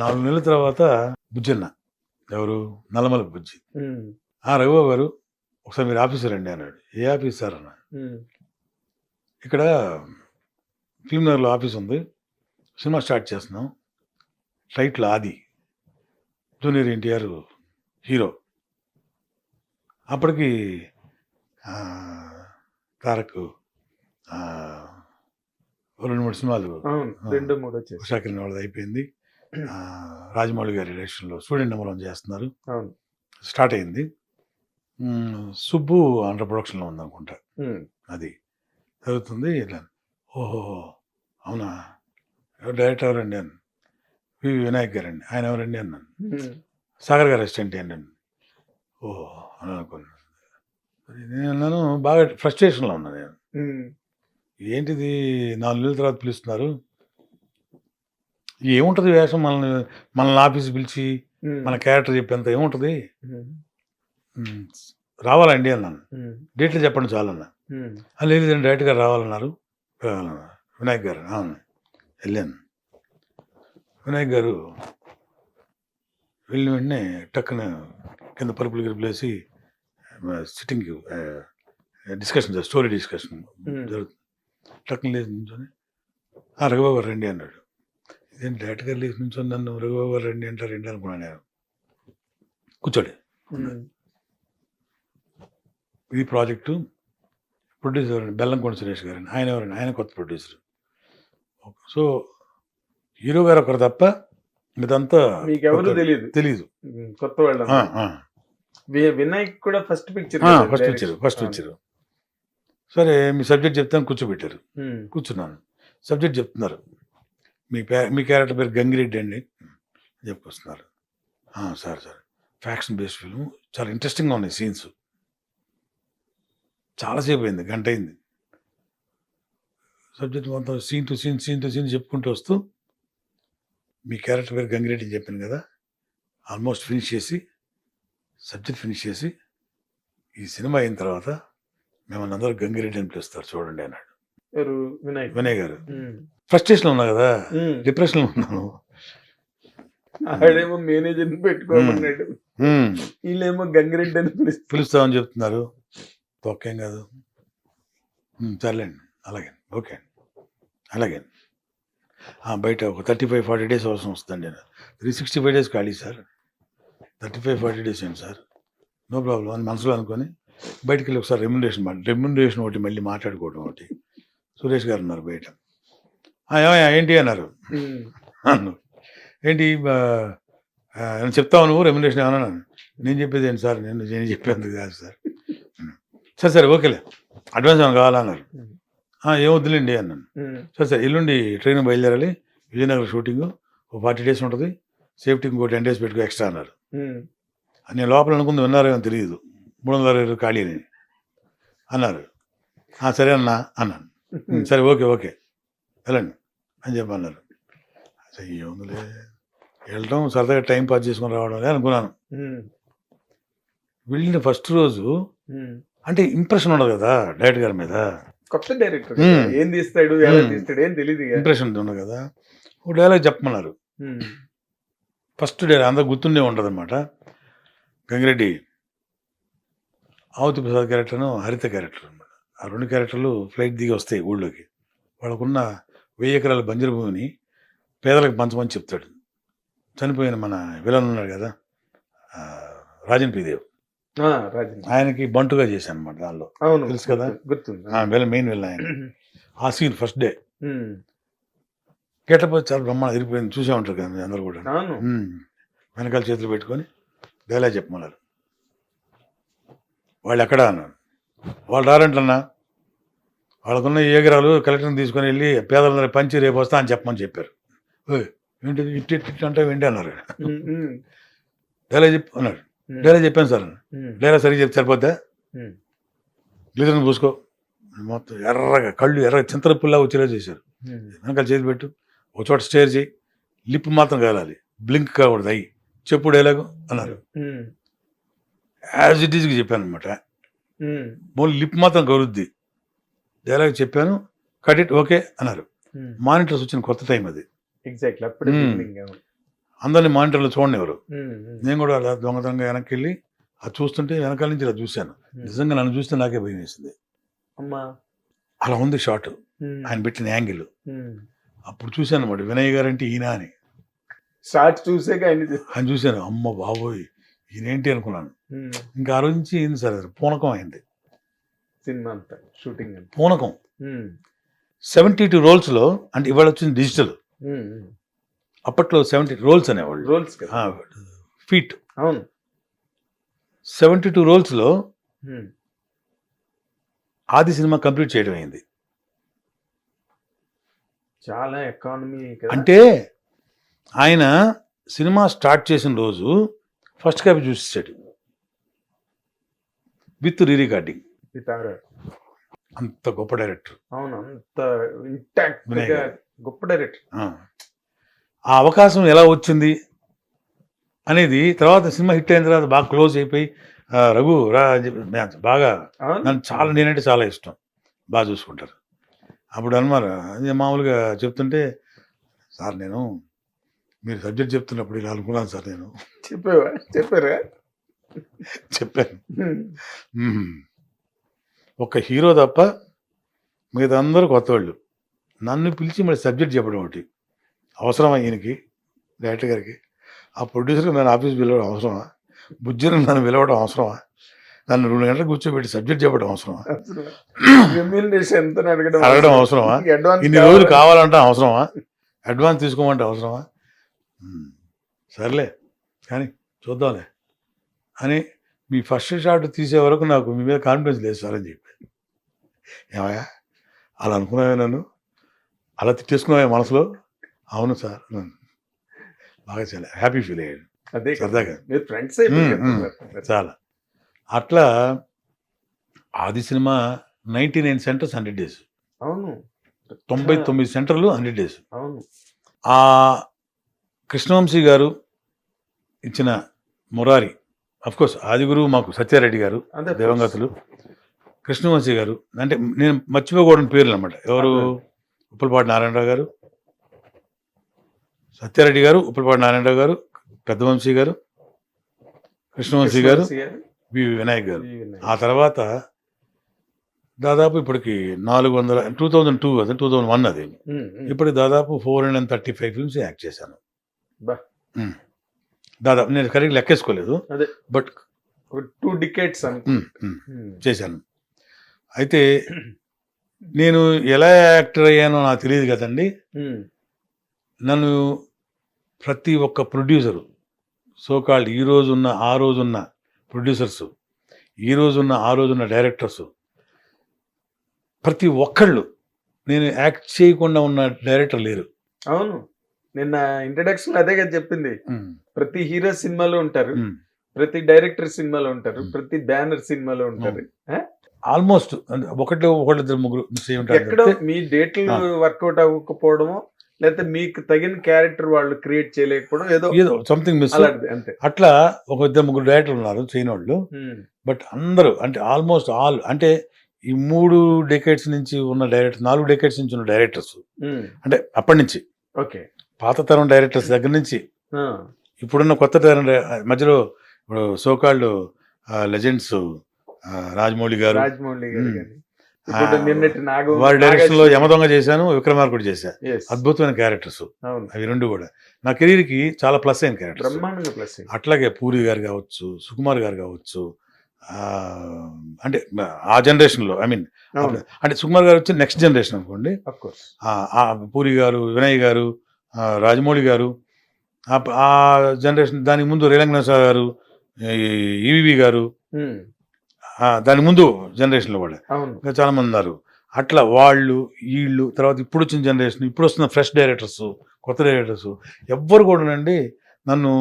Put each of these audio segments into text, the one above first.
నాలుగు నెలల తర్వాత బుజ్జన్న ఎవరు? నల్లమల బుజ్జి. ఆ రఘుబాబు గారు ఒకసారి మీరు ఆఫీసర్ రండి అన్నాడు. ఏ ఆఫీస్ సార్ అన్న ఇక్కడ ఫిల్మ్ నగర్లో ఆఫీస్ ఉంది. సినిమా స్టార్ట్ చేస్తున్నాం. Title Aadi. Junior NTR hero. అప్పటికి తారక్ రెండు మూడు సినిమాలు రెండు మూడు వాళ్ళది అయిపోయింది. రాజమౌళి గారి డైరెక్షన్లో స్టూడెంట్ నెంబర్ వన్ చేస్తున్నారు స్టార్ట్ అయింది. సుబ్బు అండర్ ప్రొడక్షన్లో ఉంది అనుకుంటా ఉమ్, అది జరుగుతుంది. ఇట్లా ఓహో అవునా? ఎవరు డైరెక్టర్ ఎవరండి అని వి వినాయక్ గారండి ఆయన ఎవరండి అన్నాను సాగర్ గారు అసిస్టెంట్ ఏంటి అని ఓహో అని అనుకున్నాను. నేను అన్నాను బాగా ఫ్రస్ట్రేషన్లో ఉన్నాను నేను. ఏంటిది? నాలుగు నెలల తర్వాత పిలుస్తున్నారు. ఏముంటుంది వేషం? మనల్ని మనల్ని ఆఫీస్ పిలిచి మన క్యారెక్టర్ చెప్పేంత ఏముంటుంది? రావాలండి అన్నాను. డేట్లు చెప్పండి "ఆ, లేదు లేదండి డైరెక్ట్గా రావాలన్నారు? వినాయక్ గారు అవును వెళ్ళాను. వినాయక్ గారు వెళ్ళిన వెంటనే టక్కున కింద పరుపులు గిరుపులేసి సిట్టింగ్ డిస్కషన్ స్టోరీ డిస్కషన్. జరుగుతుంది టక్కున "ఆ, రఘుబాబు రండి అన్నాడు. ఇదేంటి డైరెక్ట్గా లేచి నుంచొని నన్ను రఘుబాబు గారు రండి అంటారు రండి అనుకున్నాను నేను. కూర్చోండి. ఈ ప్రాజెక్టు ప్రొడ్యూసర్ బెల్లంకొండ సురేష్ గారండి. ఆయన ఎవరండి? ఆయన కొత్త ప్రొడ్యూసర్. సో హీరో గారు ఒకరు తప్ప ఇదంతా మీకు ఎవరు తెలియదు తెలియదు కొత్త వాళ్ళు వినాయక్ కూడా ఫస్ట్ పిక్చర్ ఫస్ట్ వచ్చారు ఫస్ట్ వచ్చారు సరే మీ సబ్జెక్ట్ చెప్తాను కూర్చోబెట్టారు. కూర్చున్నాను. సబ్జెక్ట్ చెప్తున్నారు. మీ పే మీ క్యారెక్టర్ పేరు గంగిరెడ్డి అండి. చెప్పుకొస్తున్నారు "ఆ, sir sir. Faction based film చాలా ఇంట్రెస్టింగ్గా ఉన్నాయి సీన్స్ చాలాసేపు అయింది గంట అయింది. సబ్జెక్ట్ మొత్తం scene to scene scene to scene చెప్పుకుంటూ వస్తూ మీ క్యారెక్టర్ పేరు గంగిరెడ్డి అని చెప్పాను కదా ఆల్మోస్ట్ ఫినిష్ చేసి సబ్జెక్ట్ ఫినిష్ చేసి ఈ సినిమా అయిన తర్వాత మిమ్మల్ని అందరూ గంగిరెడ్డి అని పిలుస్తారు చూడండి అన్నాడు. వినయ్ గారు. ఉమ్, ఫ్రస్ట్రేషన్లో ఉన్నా కదా? డిప్రెషన్లో ఉన్నాను. ఆడేమో మేనేజర్ పెట్టుకోమన్నాడు. వీళ్ళేమో గంగిరెడ్డి అని పిలుస్తారు పిలుస్తామని చెప్తున్నారు. తొక్కేం కాదు. సర్లేండి. అలాగే ఓకే. అండి అలాగే బయట ఒక థర్టీ ఫైవ్ ఫార్టీ డేస్ అవసరం వస్తుందండి. త్రీ సిక్స్టీ ఫైవ్ డేస్ ఖాళీ sir. Thirty five forty days ఏంటి సార్? నో ప్రాబ్లం అని మనసులో అనుకొని బయటికి వెళ్ళి ఒకసారి రెమ్యునరేషన్ రెమ్యునరేషన్ ఒకటి మళ్ళీ మాట్లాడుకోవడం ఒకటి. సురేష్ గారు ఉన్నారు బయట. "ఆ, ఏమయ్యా ఏంటి? అన్నారు. ఏంటి చెప్తావు నువ్వు? రెమ్యునేషన్ ఏమన్నా? నేను చెప్పేది ఏంటి సార్? నేను నేను చెప్పేందుకు కాదు సార్. సరే సరే ఓకేలే. అడ్వాన్స్ ఏమైనా కావాలన్నారు "ఆ, ఏం వద్దులేండి అన్నాను. సరే సరే ఎల్లుండి ట్రైన్ బయలుదేరాలి. విజయనగరం షూటింగ్ ఒక ఫార్టీ డేస్ ఉంటుంది. సేఫ్టీకి ఇంకో టెన్ డేస్ పెట్టుకో ఎక్స్ట్రా అన్నారు. నేను లోపల అనుకుంది విన్నారేమో తెలియదు. మూడు వందల అరవై ఖాళీ అని అన్నారు. "ఆ, సరే అన్నా అన్నాను. "ఉమ్, సరే ఓకే ఓకే. వెళ్ళండి అని చెప్పి అన్నారు అసలు ఏముందిలే. వెళ్ళటం సరదాగా టైం పాస్ చేసుకొని రావడం అనుకున్నాను. వెళ్ళిన ఫస్ట్ రోజు. అంటే ఇంప్రెషన్ ఉండదు కదా డైరెక్టర్ గారి మీద. కొత్త డైరెక్టర్. ఏం తీస్తాడు ఎలా. తీస్తాడు ఏం తెలియదు. ఇంప్రెషన్ ఉండదు కదా. ఒక డైలాగ్ చెప్పమన్నారు. ఫస్ట్ డైలాగ్ అందరు గుర్తుండే ఉండదు అనమాట గంగిరెడ్డి ఆవుతి ప్రసాద్ క్యారెక్టర్ను హరిత క్యారెక్టర్ అనమాట ఆ రెండు క్యారెక్టర్లు ఫ్లైట్ దిగి వస్తాయి ఊళ్ళోకి. వాళ్ళకున్న వెయ్యి ఎకరాల బంజరు భూమిని పేదలకు పంచమని చెప్తాడు. చనిపోయిన మన విలన్ ఉన్నాడు కదా రాజన్ పీదేవ్ ఆయనకి బంటుగా చేశాను అనమాట దానిలో తెలుసు కదా? గుర్తుంది విలన్ మెయిన్ విలన్ ఆయన. ఆ సీన్ ఫస్ట్ డే. గెటప్ చాలా బ్రహ్మాండ ఇరిపోయింది చూసే ఉంటారు కదా అందరూ కూడా. వెనకాల చేతులు పెట్టుకొని డైలాగ్ చెప్పమన్నారు. వాళ్ళు ఎక్కడ అన్నాను వాళ్ళు రారంటన్నా? వాళ్ళకున్న ఏగరాలు కలెక్టర్ని తీసుకొని వెళ్ళి పేదలందరూ పంచి రేపు వస్తా అని చెప్పమని చెప్పారు. ఏంటిది? ఇట్టి ఇట్టి అంటే ఏంటి? అన్నారు. డైలాగ్ చెప్పు అన్నారు ఉమ్, డైలాగ్ చెప్పాను సార్. డైలాగ్ సరిగ్గా చెప్తే సరిపోద్దా? గ్లిజర్ని పూసుకో మొత్తం ఎర్రగా కళ్ళు ఎర్రగా చింతలపుల్లా వచ్చేలా చేశారు. వెనకాల చేతి పెట్టు. ఒక చోట స్టేర్ చేయి. లిప్ మాత్రం కాలాలి. బ్లింక్ కాకూడదు. అయ్యి. చెప్పు డైలాగు అన్నారు. యాజ్ ఇట్ ఈజ్కి చెప్పాను అనమాట ఓన్లీ లిప్ మాత్రం కలుద్ది డైలాగ్ చెప్పాను కట్ ఇట్ ఓకే అన్నారు. ఉమ్. మానిటర్స్ వచ్చిన కొత్త టైం అది. ఎగ్జాక్ట్లీ అప్పుడే ఉమ్. beginning, అవును. అందరిని మానిటర్లో చూడనివ్వరు ఉమ్, ఉమ్, నేను కూడా అలా దొంగతనంగా వెనక్కి వెళ్ళి అది చూస్తుంటే వెనకాల నుంచి ఇలా చూశాను. నిజంగా నన్ను చూస్తే నాకే భయం వేసింది. అమ్మా. అలా ఉంది షాట్. ఉమ్, ఆయన పెట్టిన యాంగిల్. అప్పుడు చూశాను అన్నమాట వినయ్ గారు అంటే ఈయన అని. షార్ట్ చూసాక ఆయన చూశాను అమ్మ బాబోయ్ ఈయనేంటి అనుకున్నాను. ఇంకా ఆ రోజు నుంచి ఏంది సార్ పూనకం అయింది. సినిమా అంతా షూటింగ్ అంతా. పూనకం. సెవెంటీ టూ రోల్స్లో అంటే ఇవాళ వచ్చింది డిజిటల్. అప్పట్లో సెవెంటీ రోల్స్ అనేవాళ్ళు. Rolls feet. అవును. సెవెంటీ టూ రోల్స్లో ఆది సినిమా కంప్లీట్ చేయడం అయింది. చాలా ఎకానమీ అంటే ఆయన సినిమా స్టార్ట్ చేసిన రోజు ఫస్ట్ కాపీ చూసేసాడు. విత్ రీ రికార్డింగ్ సితారా అంత గొప్ప డైరెక్టర్. అవును అంత ఇంటాక్ట్. గొప్ప డైరెక్టర్. ఆ. అవకాశం ఎలా వచ్చింది అనేది తర్వాత సినిమా హిట్ అయిన తర్వాత బాగా క్లోజ్ అయిపోయి రఘు రా అని చెప్పి నేను బాగా నన్ను చాలా నేనంటే చాలా ఇష్టం. బాగా చూసుకుంటారు. అప్పుడు అదే మామూలుగా చెప్తుంటే సార్ నేను మీరు సబ్జెక్ట్ చెప్తున్నప్పుడు ఇలా అనుకున్నాను సార్ నేను. చెప్పావా? చెప్పారా చెప్పాను. ఒక హీరో తప్ప మిగతా అందరూ కొత్త వాళ్ళు నన్ను పిలిచి మరి సబ్జెక్ట్ చెప్పడం ఒకటి. అవసరమా ఈయనకి డైరెక్టర్ గారికి? ఆ ప్రొడ్యూసర్కి నన్ను ఆఫీస్ పిలవడం అవసరమా? బుజ్జిని నన్ను పిలవడం అవసరమా? నన్ను రెండు గంటలు కూర్చోబెట్టి సబ్జెక్ట్ చెప్పడం అవసరమా? అడగడం అవసరమా? ఇన్ని రోజులు కావాలంటే. అవసరమా? అడ్వాన్స్ తీసుకోమంటే అవసరమా. సర్లే. కానీ చూద్దాంలే. అని మీ ఫస్ట్ షాట్ తీసే వరకు నాకు మీ మీద కాన్ఫిడెన్స్ లేదు సార్ అని చెప్పి ఏమయ్యా? అలా అనుకున్నావే నన్ను? అలా తిట్టేసుకున్నావే మనసులో? అవును సార్. బాగా చాలా హ్యాపీ ఫీల్ అయ్యాడు. అదే. సరదాగా. మీరు ఫ్రెండ్స్ చాలా. అట్లా Aadi cinema ninety nine centres hundred days. అవును. తొంభై తొమ్మిది సెంటర్లు హండ్రెడ్ డేస్. అవును. ఆ కృష్ణవంశీ గారు ఇచ్చిన మురారి కోర్స్ ఆది గురువు మాకు సత్యారెడ్డి గారు దివంగతులు కృష్ణవంశీ గారు అంటే నేను మర్చిపోకూడని పేర్లు అనమాట ఎవరు? ఉప్పలపాటి నారాయణరావు గారు సత్యారెడ్డి గారు ఉప్పలపాటి నారాయణరావు గారు పెద్దవంశీ గారు కృష్ణవంశీ గారు వి. వినాయక్ గారు. ఆ తర్వాత దాదాపు ఇప్పటికి నాలుగు వందల టూ థౌజండ్ టూ అది టూ థౌజండ్ వన్ అది ఇప్పుడు దాదాపు four hundred and thirty five films act చేశాను. దాదాపు నేను కరెక్ట్ లెక్కేసుకోలేదు. అదే. బట్ టూ డికేట్స్ ఉమ్, చేశాను. అయితే నేను ఎలా యాక్టర్ అయ్యానో నాకు తెలియదు కదండి. నన్ను ప్రతి ఒక్క ప్రొడ్యూసరు సోకాల్డ్ ఈ రోజున్న ఆ రోజున్న ప్రొడ్యూసర్స్ ఈ రోజున్న ఆ రోజున్న డైరెక్టర్స్ ప్రతి ఒక్కళ్ళు నేను యాక్ట్ చేయకుండా ఉన్న డైరెక్టర్ లేరు. అవును. నిన్న ఇంట్రడక్షన్ అదే కదా చెప్పింది. ప్రతి హీరో సినిమాలో ఉంటారు. ప్రతి డైరెక్టర్ సినిమాలో ఉంటారు. ప్రతి బ్యానర్ సినిమాలో ఉంటారు. ఆల్మోస్ట్ ఒకటి ఒకటి ముగ్గురు ఎక్కడో మీ డేట్లు. వర్కౌట్ అవ్వకపోవడమో లేకపోతే మీకు తగిన క్యారెక్టర్ వాళ్ళు క్రియేట్ చేయలేకపోవడం ఏదో ఏదో సంథింగ్ మిస్ అంతే. అట్లా ఒక ఇద్దరు ముగ్గురు డైరెక్టర్లు ఉన్నారు చేయని వాళ్ళు. బట్ అందరూ అంటే ఆల్మోస్ట్ ఆల్ అంటే ఈ మూడు డెకేట్స్ నుంచి ఉన్న డైరెక్టర్ నాలుగు డెకేట్స్ నుంచి ఉన్న డైరెక్టర్స్. అంటే అప్పటి నుంచి. ఓకే. పాత తరం డైరెక్టర్స్ దగ్గర నుంచి. ఇప్పుడున్న కొత్త తరం మధ్యలో ఇప్పుడు సోకాళ్ళు లెజెండ్స్ రాజమౌళి గారు. వారి డైరెక్షన్లో యమదొంగ చేశాను విక్రమార్కుడు చేశా. అద్భుతమైన క్యారెక్టర్స్. అవి రెండు కూడా. నా కెరీర్కి చాలా ప్లస్ అయిన క్యారెక్టర్స్. ప్లస్ అట్లాగే పూరి గారు కావచ్చు సుకుమార్ గారు కావచ్చు అంటే ఆ జనరేషన్లో ఐ మీన్ అంటే సుకుమార్ గారు వచ్చి నెక్స్ట్ జనరేషన్ అనుకోండి. పూరి గారు వినయ్ గారు రాజమౌళి గారు ఆ జనరేషన్ దానికి ముందు రేలంగన గారు ఈవివి గారు దాని ముందు జనరేషన్లో ఇంకా చాలా మంది ఉన్నారు. అట్లా వాళ్ళు వీళ్ళు తర్వాత ఇప్పుడు వచ్చిన జనరేషన్ ఇప్పుడు వస్తున్న ఫ్రెష్ డైరెక్టర్స్ కొత్త డైరెక్టర్స్ ఎవ్వరు కూడానండి నన్ను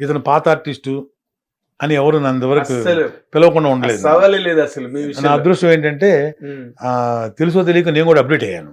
ఇతను పాత ఆర్టిస్టు అని ఎవరు నన్ను వరకు అస్సలు పిలవకుండా ఉండలేదు. నా అదృష్టం ఏంటంటే తెలుసో తెలియక నేను కూడా అప్డేట్ అయ్యాను.